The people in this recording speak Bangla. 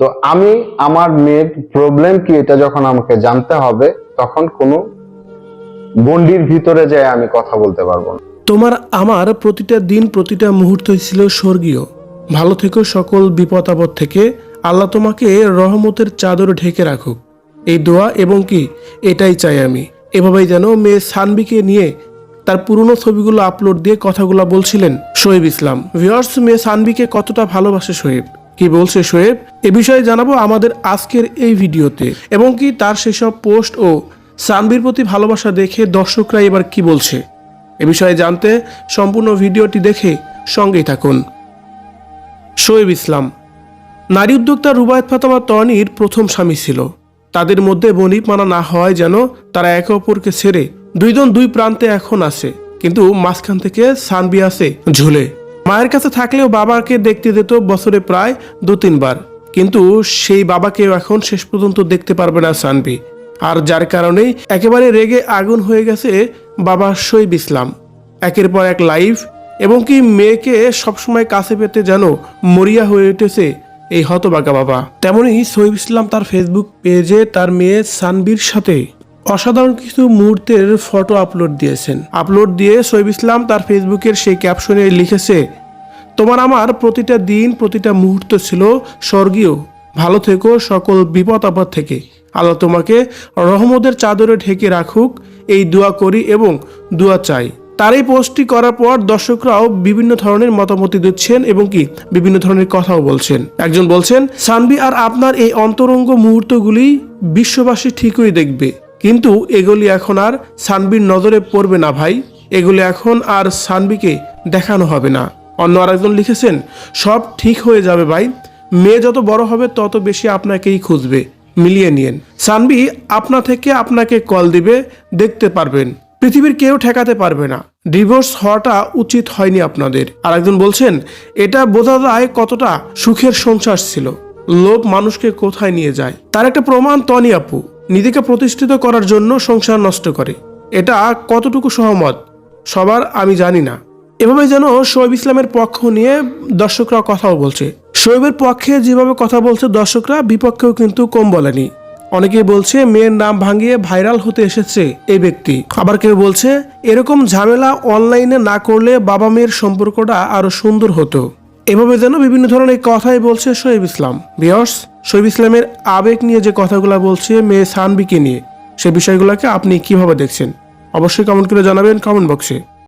তো আমি, আমার মেয়ের প্রবলেম কি এটা যখন আমাকে জানতে হবে, তখন কোনো গন্ডির ভিতরে যায় আমি কথা বলতে পারব না। তোমার আমার প্রতিটা দিন, প্রতিটা মুহূর্ত ছিল স্বর্গীয়। ভালো থেকো সকল বিপদ আপদ থেকে। আল্লাহ তোমাকে রহমতের চাদর ঢেকে রাখুক। এই দোয়া এবং কি, এটাই চাই আমি। এভাবেই যেন মেয়ে সানবিকে নিয়ে তার পুরনো ছবিগুলো আপলোড দিয়ে কথাগুলো বলছিলেন শোয়েব ইসলাম। ভিওর্স মেয়ে সানবিকে কতটা ভালোবাসে শোয়েব? কি বলছে শোয়েব এ বিষয়ে জানাব আমাদের আজকের এই ভিডিওতে। এবং কি তার সেসব পোস্ট ও সানবির প্রতি ভালোবাসা দেখে দর্শকরা এবার কি বলছে? এ বিষয়ে জানতে সম্পূর্ণ ভিডিওটি দেখে সঙ্গেই থাকুন। শোয়েব ইসলাম, নারী উদ্যোক্তা রুবায়ত ফাতামা তনির প্রথম স্বামী ছিল। তাদের মধ্যে বনিক মানা না হওয়ায় যেন তারা একে অপরকে ছেড়ে দুইজন দুই প্রান্তে এখন আছে। কিন্তু মাঝখান থেকে সানবি আছে ঝুলে। মায়ের কাছে থাকলেও বাবাকে দেখতে যেত বছরে প্রায় দু তিনবার। কিন্তু সেই বাবাকেও এখন শেষ পর্যন্ত দেখতে পারবে না সানবি আর যার কারণেই একেবারে রেগে আগুন হয়ে গেছে বাবা শৈব ইসলাম। একের পর এক লাইভ এবং কি মেয়েকে সবসময় কাছে পেতে যেন মরিয়া হয়ে উঠেছে এই হতবাগা বাবা। তেমনই সৈব ইসলাম তার ফেসবুক পেজে তার মেয়ে সানবির সাথে অসাধারণ কিছু মুহূর্তের ফটো আপলোড দিয়েছেন। আপলোড দিয়ে সৈব ইসলাম তার ফেসবুকের সেই ক্যাপশনে লিখেছে, তোমার আমার প্রতিটা দিন, প্রতিটা মুহূর্ত ছিল স্বর্গীয়। ভালো থেকো সকল বিপদ আপদ থেকে। আল্লাহ তোমাকে রহমতের চাদরে ঢেকে রাখুক। এই দোয়া করি এবং দোয়া চাই। তার এই পোস্টটি করার পর দর্শকরাও বিভিন্ন ধরনের মতামতি দিচ্ছেন এবং কি বিভিন্ন ধরনের কথাও বলছেন। একজন বলছেন, সানবি আর আপনার এই অন্তরঙ্গ মুহূর্তগুলি বিশ্ববাসী ঠিকই দেখবে। কিন্তু এগুলি এখন আর সানবির নজরে পড়বে না ভাই। এগুলি এখন আর সানবিকে দেখানো হবে না। অন্য আরেকজন লিখেছেন, সব ঠিক হয়ে যাবে ভাই। মেয়ে যত বড় হবে, তত বেশি আপনাকেই খুঁজবে। মিলিয়ে নিয়েন। সানবি আপনা থেকে আপনাকে কল দিবে, দেখতে পারবেন। পৃথিবীর কেউ ঠেকাতে পারবে না। ডিভোর্স হওয়াটা উচিত হয়নি আপনাদের। আর একজন বলছেন, এটা বোঝা যায় কতটা সুখের সংসার ছিল। লোভ মানুষকে কোথায় নিয়ে যায়? তার একটা প্রমাণ তনি আপু। নিজেকে প্রতিষ্ঠিত করার জন্য সংসার নষ্ট করে। এটা কতটুকু সহমত, সবার আমি জানি না। এভাবে যেন শোয়েব ইসলামের পক্ষ নিয়ে দর্শকরা কথাও বলছে। শোয়েবের পক্ষে যেভাবে কথা বলছে দর্শকরা, বিপক্ষেও কিন্তু কম বলেনি। অনেকেই বলছে, মেয়ের নাম ভাঙিয়ে ভাইরাল হতে এসেছে এই ব্যক্তি। আবার কেউ বলছে, এরকম ঝামেলা অনলাইনে না করলে বাবা মেয়ের সম্পর্কটা আরও সুন্দর হতো। এভাবে যেন বিভিন্ন ধরনের কথাই বলছে শোয়েব ইসলাম। বিয়স শোয়েব ইসলামের আবেগ নিয়ে যে কথাগুলো বলছে মেয়ে সানবিকে নিয়ে, সে বিষয়গুলোকে আপনি কীভাবে দেখছেন? অবশ্যই কমেন্ট করে জানাবেন কমেন্ট বক্সে